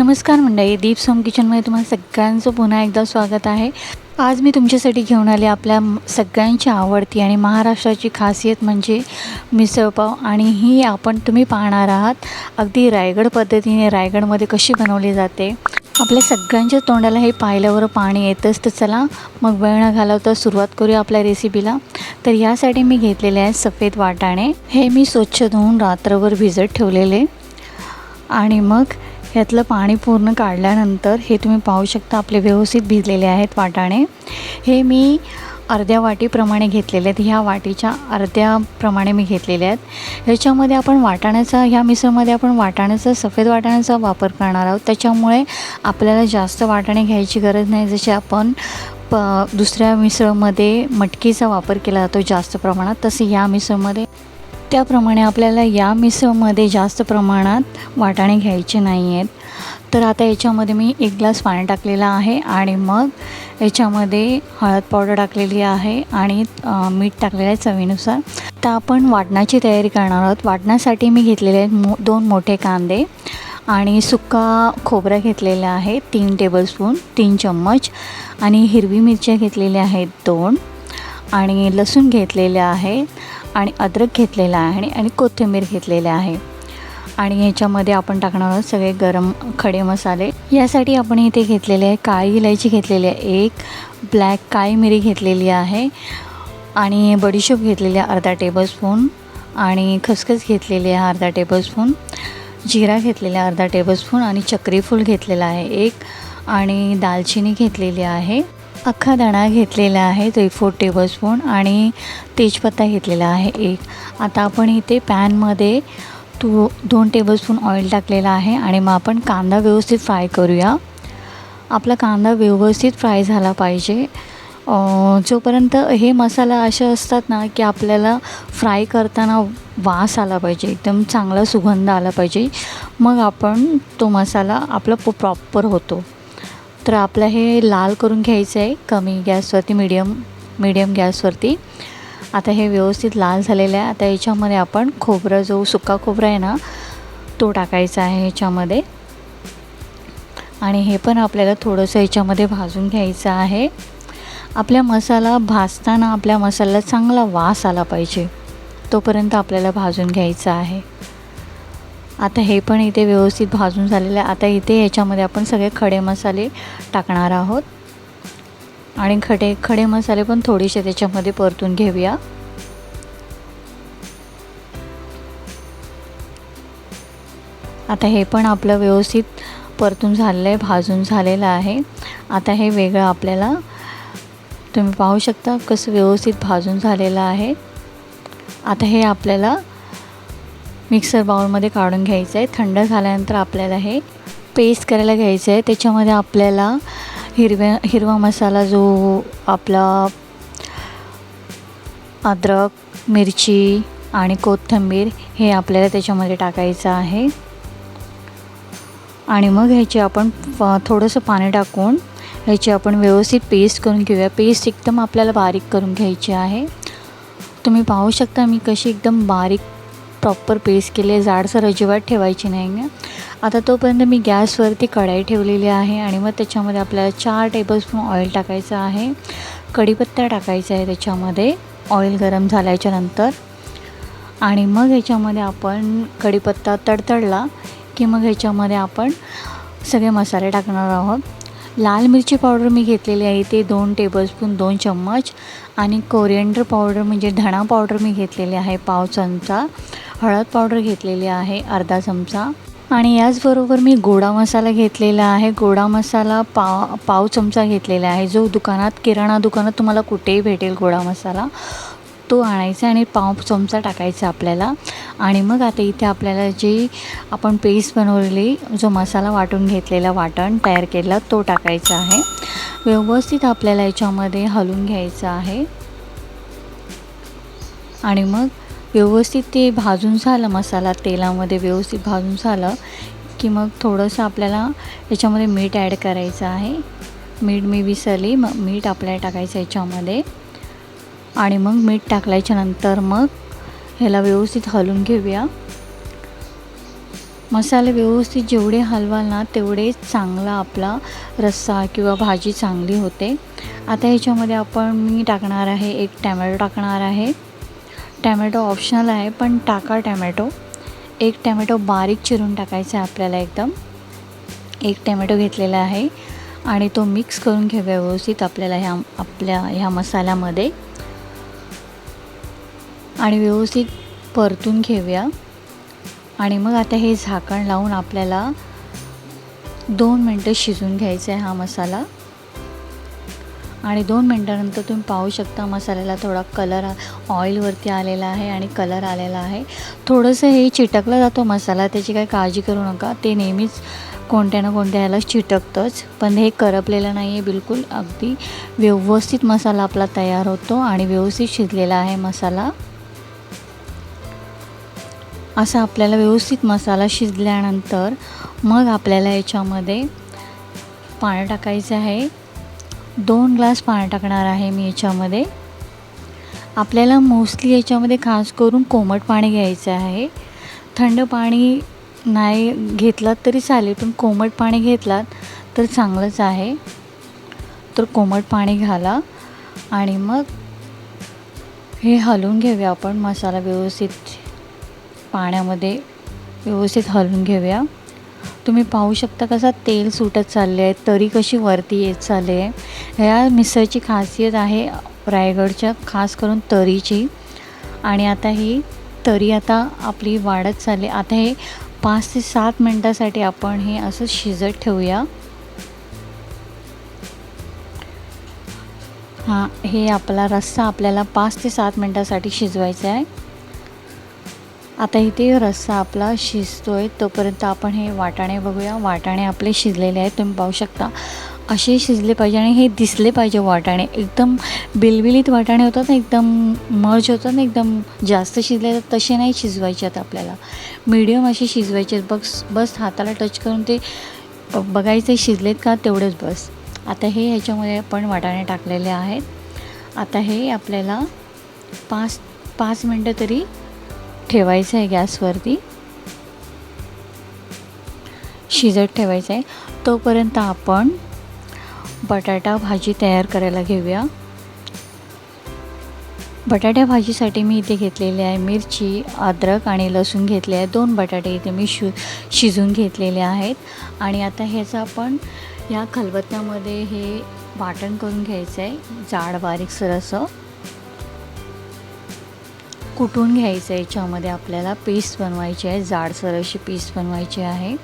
नमस्कार मंडळी दीप सोम किचनमध्ये तुम्हाला सगळ्यांचं पुन्हा एकदा स्वागत आहे. आज मी तुमच्यासाठी घेऊन आले आपल्या सगळ्यांची आवडती आणि महाराष्ट्राची खासियत म्हणजे मिसळपाव आणि ही आपण तुम्ही पाहणार आहात. अगदी रायगड पद्धतीने रायगडमध्ये कशी बनवली जाते. आपल्या सगळ्यांच्या तोंडाला हे पाहिल्यावर पाणी येतंच तर चला मग वेळ न घालवता सुरुवात करूया आपल्या रेसिपीला तर यासाठी मी घेतलेले आहेत सफेद वाटाणे. हे मी स्वच्छ धुवून रात्रभर भिजत ठेवलेले. आणि मग ह्यातलं पाणी पूर्ण काढल्यानंतर हे तुम्ही पाहू शकता आपले व्यवस्थित भिजलेले आहेत वाटाणे. हे मी अर्ध्या वाटीप्रमाणे घेतलेले आहेत. ह्या वाटीच्या अर्ध्याप्रमाणे मी घेतलेले आहेत. ह्याच्यामध्ये आपण वाटाण्याचा ह्या मिसळमध्ये आपण वाटाण्याचा सफेद वाटाण्याचा वापर करणार आहोत. त्याच्यामुळे आपल्याला जास्त वाटाणे घ्यायची गरज नाही. जसे आपण प दुसऱ्या मिसळमध्ये मटकीचा वापर केला जातो जास्त प्रमाणात तसे ह्या मिसळमध्ये त्याप्रमाणे आपल्याला या मिसळमध्ये जास्त प्रमाणात वाटाणे घ्यायचे नाही आहेत तर आता याच्यामध्ये मी एक ग्लास पाणी टाकलेलं आहे आणि मग याच्यामध्ये हळद पावडर टाकलेली आहे आणि मीठ टाकलेलं आहे चवीनुसार. तर आपण वाटणाची तयारी करणार आहोत. वाटण्यासाठी मी घेतलेले आहेत मो दोन मोठे कांदे आणि सुका खोबरं घेतलेलं आहे तीन टेबलस्पून तीन चम्मच आणि हिरवी मिरच्या घेतलेल्या आहेत दोन आणि लसूण घेतलेले आहे. आणि अद्रक घेतलेला आहे आणि कोथिंबीर घेतलेली आहे. आणि ह्याच्यामध्ये आपण टाकणार आहोत सगळे गरम खडे मसाले. यासाठी आपण इथे घेतलेले आहे काळी इलायची घेतलेली आहे एक ब्लॅक काळी मिरी घेतलेली आहे आणि बडीशोप घेतलेली आहे अर्धा टेबलस्पून आणि खसखस घेतलेली आहे अर्धा टेबलस्पून जिरा घेतलेला आहे अर्धा टेबलस्पून आणि चक्रीफूल घेतलेला आहे एक आणि दालचिनी घेतलेली आहे. अख्खा दाणा घेतलेला आहे थ्री फोर टेबलस्पून आणि तेजपत्ता घेतलेला आहे एक. आता आपण इथे पॅनमध्ये तू दोन टेबलस्पून ऑइल टाकलेलं आहे आणि मग आपण कांदा व्यवस्थित फ्राय करूया. आपला कांदा व्यवस्थित फ्राय झाला पाहिजे. जोपर्यंत हे मसाला असे असतात ना की आपल्याला फ्राय करताना वास आला पाहिजे एकदम चांगला सुगंध आला पाहिजे मग आपण तो मसाला आपला प प्रॉपर होतो. तर आपलं हे लाल करून घ्यायचं आहे कमी गॅसवरती मीडियम मीडियम गॅसवरती. आता हे व्यवस्थित लाल झालेलं आहे. आता याच्यामध्ये आपण खोबरं जो सुका खोबरा आहे ना तो टाकायचा आहे ह्याच्यामध्ये आणि हे पण आपल्याला थोडंसं ह्याच्यामध्ये भाजून घ्यायचं आहे. आपल्या मसाला भाजताना आपल्या मसाल्याला चांगला वास आला पाहिजे. तोपर्यंत आपल्याला भाजून घ्यायचं आहे. आता हे पण इथे व्यवस्थित भाजून झालेलं आहे. आता इथे ह्याच्यामध्ये आपण सगळे खडे मसाले टाकणार आहोत. आणि खडे खडे मसाले पण थोडेसे त्याच्यामध्ये परतून घेऊया. आता हे पण आपलं व्यवस्थित परतून झालेलं आहे भाजून झालेलं आहे. आता हे वेगळं आपल्याला तुम्ही पाहू शकता कसं व्यवस्थित भाजून झालेलं आहे. आता हे आपल्याला मिक्सर बाउलमध्ये काढून घ्यायचं आहे. थंड झाल्यानंतर आपल्याला हे पेस्ट करायला घ्यायचं आहे. त्याच्यामध्ये आपल्याला हिरव्या हिरवा मसाला जो आपला अद्रक मिरची आणि कोथिंबीर हे आपल्याला त्याच्यामध्ये टाकायचं आहे. आणि मग ह्याची आपण थोडंसं पाणी टाकून ह्याची आपण व्यवस्थित पेस्ट करून घेऊया. पेस्ट एकदम आपल्याला बारीक करून घ्यायची आहे. तुम्ही पाहू शकता मी कशी एकदम बारीक प्रॉपर पेस्ट केली आहे. जाडसर अजिबात ठेवायची नाही आहे. आता तोपर्यंत मी गॅसवरती कढाई ठेवलेली आहे आणि मग त्याच्यामध्ये आपल्याला चार टेबलस्पून ऑइल टाकायचं आहे. कढीपत्ता टाकायचा आहे त्याच्यामध्ये. ऑइल गरम झाल्याच्यानंतर. आणि मग ह्याच्यामध्ये आपण कढीपत्ता तडतडला की मग ह्याच्यामध्ये आपण सगळे मसाले टाकणार आहोत. लाल मिरची पावडर मी घेतलेली आहे ते दोन टेबलस्पून दोन चम्मच. आणि कोरिएंडर पावडर म्हणजे धणा पावडर मी घेतलेली आहे पाव चमचा. हळद पावडर घेतलेली आहे अर्धा चमचा. आणि याचबरोबर मी गोडा मसाला घेतलेला आहे. गोडा मसाला पाव पाव चमचा घेतलेला आहे. जो दुकानात किराणा दुकानात तुम्हाला कुठेही भेटेल गोडा मसाला. तो आणायचा आणि पाव चमचा टाकायचा आपल्याला. आणि मग आता इथे आपल्याला जी आपण पेस्ट बनवलेली जो मसाला वाटून घेतलेला वाटण तयार केला तो टाकायचा आहे. व्यवस्थित आपल्याला याच्यामध्ये हलवून घ्यायचं आहे. आणि मग व्यवस्थित ते भाजून झालं मसाला तेलामध्ये व्यवस्थित भाजून झालं की मग थोडंसं आपल्याला याच्यामध्ये मीठ ॲड करायचं आहे. मीठ मी विसरली मग मीठ आपल्याला टाकायचं याच्यामध्ये. आणि मग मीठ टाकल्याच्या नंतर मग ह्याला व्यवस्थित हलवून घेऊया. मसाले व्यवस्थित जेवढे हलवाल ना तेवढे चांगला आपला रस्सा किंवा भाजी चांगली होते. आता ह्याच्यामध्ये आपण मी टाकणार आहे एक टॅमॅटो टाकणार आहे. टॅमॅटो ऑप्शनल आहे पण टाका टॅमॅटो. एक टॅमॅटो बारीक चिरून टाकायचा आहे आपल्याला एकदम. एक टॅमॅटो घेतलेला आहे आणि तो मिक्स करून घेऊया व्यवस्थित आपल्याला ह्या आपल्या ह्या मसाल्यामध्ये. आणि व्यवस्थित परतून घेऊया. आणि मग आता हे झाकण लावून आपल्याला दोन मिनटं शिजून घ्यायचा आहे हा मसाला. आणि दोन मिनटानंतर तुम्ही पाहू शकता मसाल्याला थोडा कलर ऑइलवरती आलेला आहे आणि कलर आलेला आहे. थोडंसं हे चिटकला जातो मसाला त्याची काही काळजी करू नका. ते नेहमीच कोणत्या ना कोणत्या ह्याला चिटकतंच. पण हे करपलेलं नाही आहे बिलकुल. अगदी व्यवस्थित मसाला आपला तयार होतो आणि व्यवस्थित शिजलेला आहे मसाला. असा आपल्याला व्यवस्थित मसाला शिजल्यानंतर मग आपल्याला याच्यामध्ये पाणी टाकायचं आहे. दोन ग्लास पाणी टाकणार आहे मी याच्यामध्ये. आपल्याला मोस्टली याच्यामध्ये खास करून कोमट पाणी घ्यायचं आहे. थंड पाणी नाही घेतलात तरी चालेल पण कोमट पाणी घेतलात तर चांगलंच आहे. तर कोमट पाणी घाला आणि मग हे हलवून घेऊया आपण मसाला व्यवस्थित. पाण्यामध्ये व्यवस्थित हलवून घेऊया. तुम्ही पाहू शकता कसा तेल सुटत चालले आहे तरी कशी वरती येत चालली आहे. ह्या मिसळची खासियत आहे रायगडच्या खास करून तरीची. आणि आता ही तरी आता आपली वाढत चालली आता हे पाच ते सात मिनटासाठी आपण हे असं शिजत ठेवूया. हां हे आपला रस्सा आपल्याला पाच ते सात मिनटासाठी शिजवायचा आहे. आता इथे रस्सा आपला शिजतो आहे तोपर्यंत आपण हे वाटाणे बघूया. वाटाणे आपले शिजलेले आहेत तुम्ही पाहू शकता. असे शिजले पाहिजे आणि हे दिसले पाहिजे वाटाणे. एकदम बिलबिलीत वाटाणे होतात ना एकदम मर्ज होतात ना एकदम जास्त शिजले तर तसे नाही शिजवायचे आहेत आपल्याला. मिडियम असे शिजवायचे आहेत. बस बस हाताला टच करून ते बघायचे शिजलेत का तेवढेच बस. आता हे ह्याच्यामध्ये आपण वाटाणे टाकलेले आहेत. आता हे आपल्याला पाच पाच मिनटं तरी ठेवायचं आहे गॅसवरती. शिजत ठेवायचं आहे. तोपर्यंत आपण बटाटा भाजी तयार करायला घेऊया. बटाट्या भाजीसाठी मी इथे घेतलेली आहे मिरची अद्रक आणि लसूण घेतले आहे. दोन बटाटे इथे मी शि शिजून घेतलेले आहेत. आणि आता ह्याचं आपण या खलबत्त्यामध्ये हे वाटण करून घ्यायचं आहे. जाड बारीकसर असं कुटून घ्यायचं आहे? याच्यामध्ये आपल्याला पेस्ट बनवायची आहे. जाडसर अशी पेस्ट बनवायची आहे.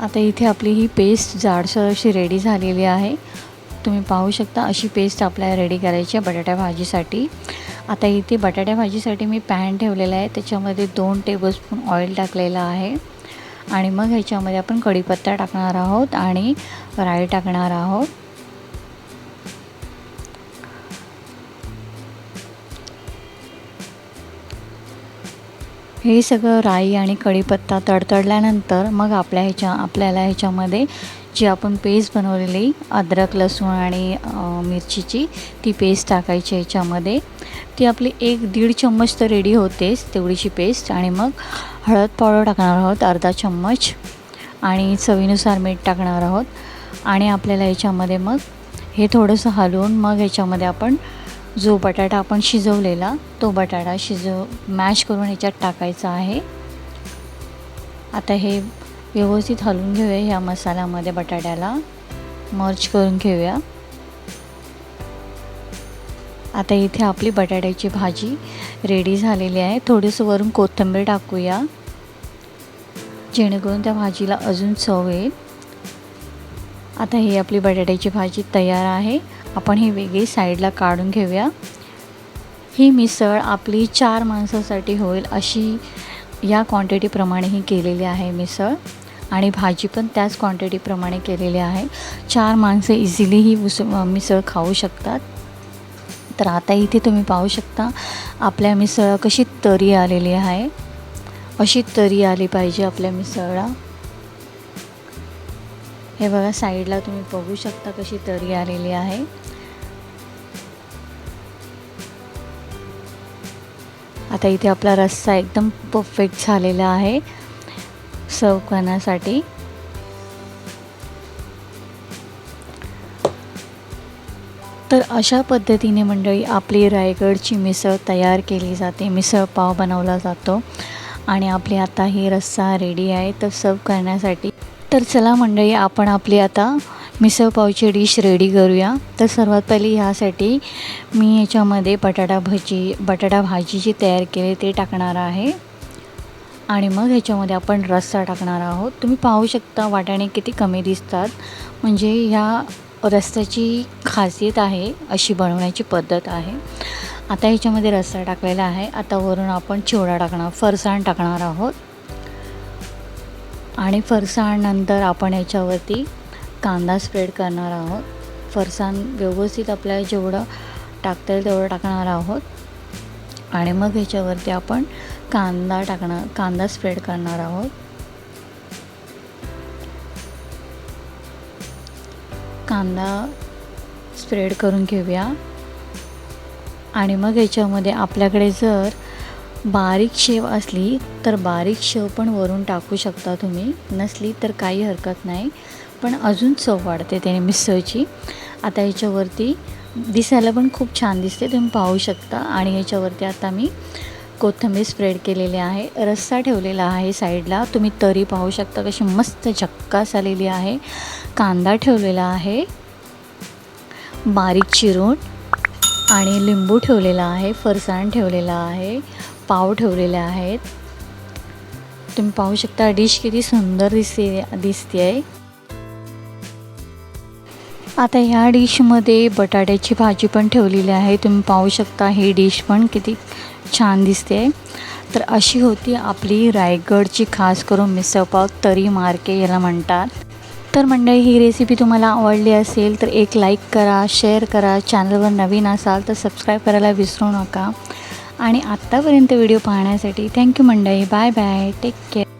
आता इथे आपली ही पेस्ट जाडसर अशी रेडी झालेली आहे. तुम्ही पाहू शकता अशी पेस्ट आपल्याला रेडी करायची आहे बटाट्या भाजीसाठी. आता इथे बटाट्या भाजीसाठी मी पॅन ठेवलेला आहे. त्याच्यामध्ये दोन टेबलस्पून ऑइल टाकलेलं आहे. आणि मग ह्याच्यामध्ये आपण कढीपत्ता टाकणार आहोत आणि राई टाकणार आहोत. हे सगळं राई आणि कढीपत्ता तडतडल्यानंतर मग आपल्या ह्याच्या आपल्याला ह्याच्यामध्ये जी आपण पेस्ट बनवलेली अद्रक लसूण आणि मिरचीची ती पेस्ट टाकायची ह्याच्यामध्ये. ती आपली एक दीड चम्मच तर रेडी होतेच तेवढीची पेस्ट आणि मग हळद पावडर टाकणार आहोत अर्धा चम्मच. आणि चवीनुसार मीठ टाकणार आहोत. आणि आपल्याला याच्यामध्ये मग हे थोडंसं हलवून मग ह्याच्यामध्ये आपण जो बटाटा आपण शिजवलेला तो बटाटा शिजव मॅश करून ह्याच्यात टाकायचा आहे. आता हे व्यवस्थित हलवून घेऊया ह्या मसाल्यामध्ये बटाट्याला. मर्च करून घेऊया. आता इथे आपली बटाट्याची भाजी रेडी झालेली आहे. थोडंसं वरून कोथिंबीर टाकूया जेणेकरून त्या भाजीला अजून चव येईल. आता ही आपली बटाट्याची भाजी तयार आहे. आपण ही वेगळी साईडला काढून घेऊया. ही मिसळ आपली चार माणसासाठी होईल अशी या क्वांटिटीप्रमाणे ही केलेली आहे मिसळ. आणि भाजी पण त्याच क्वांटिटीप्रमाणे केलेली आहे. चार माणसं इझिली ही उस मिसळ खाऊ शकतात. तर आता इथे तुम्ही पाहू शकता आपल्या मिसळ कशी तरी आलेली आहे. अशी तरी आली पाहिजे आपल्या मिसळला. हे बघा साईडला तुम्ही बघू शकता कशी तरी आलेली आहे. आता इथे आपला रस्सा एकदम परफेक्ट झालेला आहे. सर्व करण्यासाठी. तर अशा पद्धतीने मंडळी आपली रायगडची मिसळ तयार केली जाते. मिसळ पाव बनवला जातो. आणि आपली आता ही रस्सा रेडी आहे. तर सर्व करण्यासाठी. तर चला मंडळी आपण आपली आता मिसळ पावची डिश रेडी करूया. तर सर्वात पहिले ह्यासाठी मी याच्यामध्ये बटाटा भजी बटाटा भाजी जी तयार केली ते टाकणार आहे. आणि मग ह्याच्यामध्ये आपण रस्सा टाकणार आहोत. तुम्ही पाहू शकता वाटाणे किती कमी दिसतात. म्हणजे ह्या रस्त्याची खासियत आहे अशी बनवण्याची पद्धत आहे. आता ह्याच्यामध्ये रस्सा टाकलेला आहे. आता वरून आपण चिवडा टाकणार फरसाण टाकणार आहोत. आणि फरसाणनंतर आपण याच्यावरती कांदा स्प्रेड करणार आहोत. फरसाण व्यवस्थित आपल्याला जेवढं टाकता येईल तेवढं टाकणार आहोत. आणि मग ह्याच्यावरती आपण कांदा टाकणार कांदा स्प्रेड करणार आहोत. कांदा स्प्रेड करून घेऊया. आणि मग याच्यामध्ये आपल्याकडे जर बारीक शेव असली तर बारीक शेव पण वरून टाकू शकता तुम्ही. नसली तर काही हरकत नाही. पण अजून चव वाढते त्याने मिसळची. आता याच्यावरती दिसायला पण खूप छान दिसते तुम्ही पाहू शकता. आणि याच्यावरती आता मी कोथिंबीर स्प्रेड केलेली आहे. रस्सा ठेवलेला आहे साईडला. तुम्ही तरी पाहू शकता कशी मस्त झक्कास आलेली आहे. कांदा ठेवलेला आहे. बारीक चिरून. आणि लिंबू ठेवलेला आहे. फरसाण ठेवलेला आहे. पाव ठेवलेले आहेत. तुम्ही पाहू शकता डिश किती सुंदर दिसते दिसते आहे आता ह्या डिशमध्ये बटाट्याची भाजी पण ठेवलेली आहे. तुम्ही पाहू शकता ही डिश पण किती छान दिसते. तर अशी होती आपली रायगडची खास करून मिसळपाव तरी मार्के याला म्हणतात. तर मंडळी ही रेसिपी तुम्हाला आवडली असेल तर एक लाईक करा शेअर करा. चॅनलवर नवीन असाल तर सबस्क्राईब करायला विसरू नका. आणि आत्तापर्यंत व्हिडिओ पाहण्यासाठी थँक्यू मंडळी. Bye bye take care